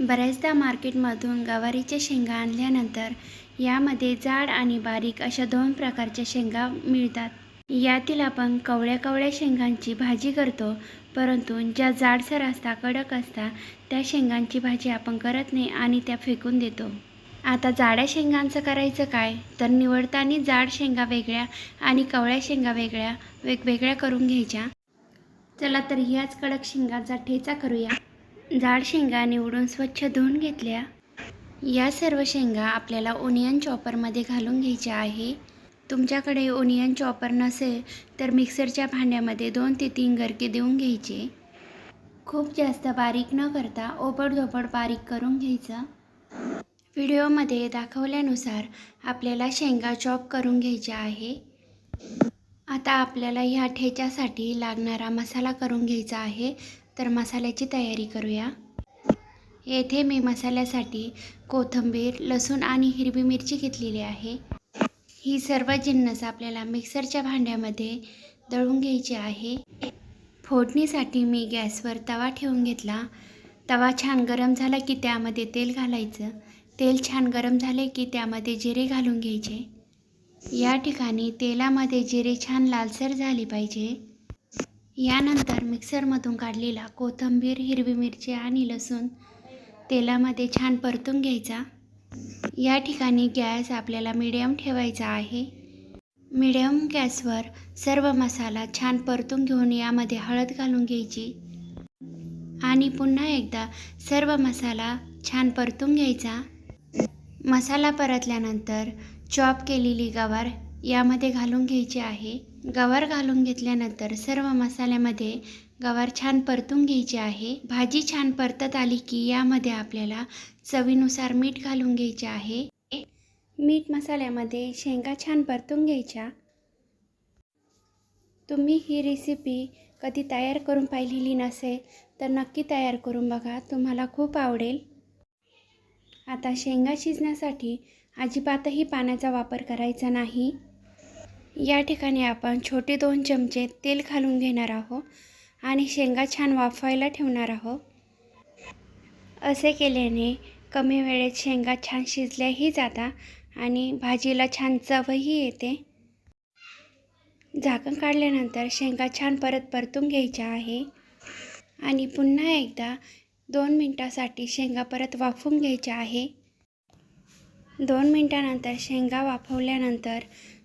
बऱ्याचदा मार्केटमधून गवारीच्या शेंगा आणल्यानंतर यामध्ये जाड आणि बारीक अशा दोन प्रकारच्या शेंगा मिळतात. यातील आपण कवळ्या कवळ्या शेंगांची भाजी करतो परंतु ज्या जाडसर असता कडक असता त्या शेंगांची भाजी आपण करत नाही आणि त्या फेकून देतो. आता जाड्या शेंगांचं करायचं काय? तर निवडताना जाड शेंगा वेगळ्या आणि कवळ्या शेंगा वेगळ्या वेगवेगळ्या करून घ्यायच्या. चला तर ह्याच कडक शेंगाचा ठेचा करूया. जाड शेंगा निवडून स्वच्छ धुवून घेतल्या. या सर्व शेंगा आपल्याला ओनियन चॉपरमध्ये घालून घ्यायच्या आहे. तुमच्याकडे ओनियन चॉपर नसेल तर मिक्सरच्या भांड्यामध्ये दोन ते तीन गरके देऊन घ्यायचे. खूप जास्त बारीक न करता ओबडधोबड बारीक करून घ्यायचं. व्हिडिओमध्ये दाखवल्यानुसार आपल्याला शेंगा चॉप करून घ्यायच्या आहे. आता आपल्याला ह्या ठेच्यासाठी लागणारा मसाला करून घ्यायचा आहे. तर मसाल्याची तयारी करूया. येथे मी मसाल्यासाठी कोथिंबीर लसूण आणि हिरवी मिरची घेतलेली आहे. ही सर्व जिन्नस आपल्याला मिक्सरच्या भांड्यामध्ये दळून घ्यायची आहे. फोडणीसाठी मी गॅसवर तवा ठेवून घेतला. तवा छान गरम झाला की त्यामध्ये तेल घालायचं. तेल छान गरम झाले की त्यामध्ये जिरे घालून घ्यायचे. या ठिकाणी तेलामध्ये जिरे छान लालसर झाली पाहिजे. यानंतर मिक्सरमधून काढलेला कोथिंबीर हिरवी मिरची आणि लसूण तेलामध्ये छान परतून घ्यायचा. या ठिकाणी गॅस आपल्याला मिडियम ठेवायचा आहे. मिडियम गॅसवर सर्व मसाला छान परतून घेऊन यामध्ये हळद घालून घ्यायची. आणि पुन्हा एकदा सर्व मसाला छान परतून घ्यायचा. मसाला परतल्यानंतर चॉप केलेली गवार यामध्ये घालून घ्यायची आहे. गवार घालून घेतल्यानंतर सर्व मसाल्यामध्ये गवार छान परतून घ्यायची आहे. भाजी छान परतत आली की यामध्ये आपल्याला चवीनुसार मीठ घालून घ्यायचे आहे. मीठ मसाल्यामध्ये शेंगा छान परतून घ्यायच्या. तुम्ही ही रेसिपी कधी तयार करून पाहिलेली नसेल तर नक्की तयार करून बघा. तुम्हाला खूप आवडेल. आता शेंगा शिजण्यासाठी अजिबातही पाण्याचा वापर करायचा नाही. या ठिकाणी आपण छोटे दोन चमचे तेल घालून घेणार आहोत आणि शेंगा छान वाफवायला ठेवणार आहोत. असे केल्याने कमी वेळेत शेंगा छान शिजल्याही जातात आणि भाजीला छान चवही येते. झाकण काढल्यानंतर शेंगा छान परत परतून घ्यायच्या आहे. आणि पुन्हा एकदा दोन मिनटासाठी शेंगा परत वाफवून घ्यायच्या आहे. दोन मिनटानंतर शेंगा वाफवल्यानंतर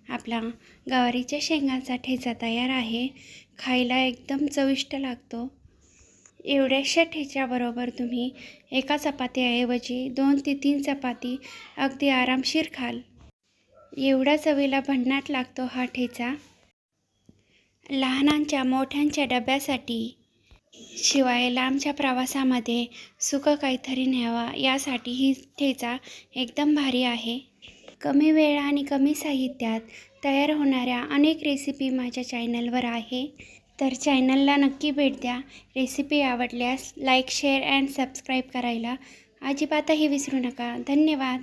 आपला गवारीच्या शेंगाचा ठेचा तयार आहे. खायला एकदम चविष्ट लागतो. एवढ्याशा ठेच्याबरोबर तुम्ही एका चपातीऐवजी दोन ते तीन चपाती अगदी आरामशीर खाल. एवढा चवीला भन्नाट लागतो हा ठेचा. लहानांच्या मोठ्यांच्या डब्यासाठी. शिवाय लांबच्या प्रवासामध्ये सुख काहीतरी न्यावा यासाठी ही ठेचा एकदम भारी आहे. कमी वेळ आणि कमी साहित्यात तयार होणाऱ्या अनेक रेसिपी माझ्या चॅनलवर आहे. तर चॅनलला नक्की भेट द्या. रेसिपी आवडल्यास लाईक शेअर अँड सबस्क्राईब करायला अजिबातही विसरू नका. धन्यवाद.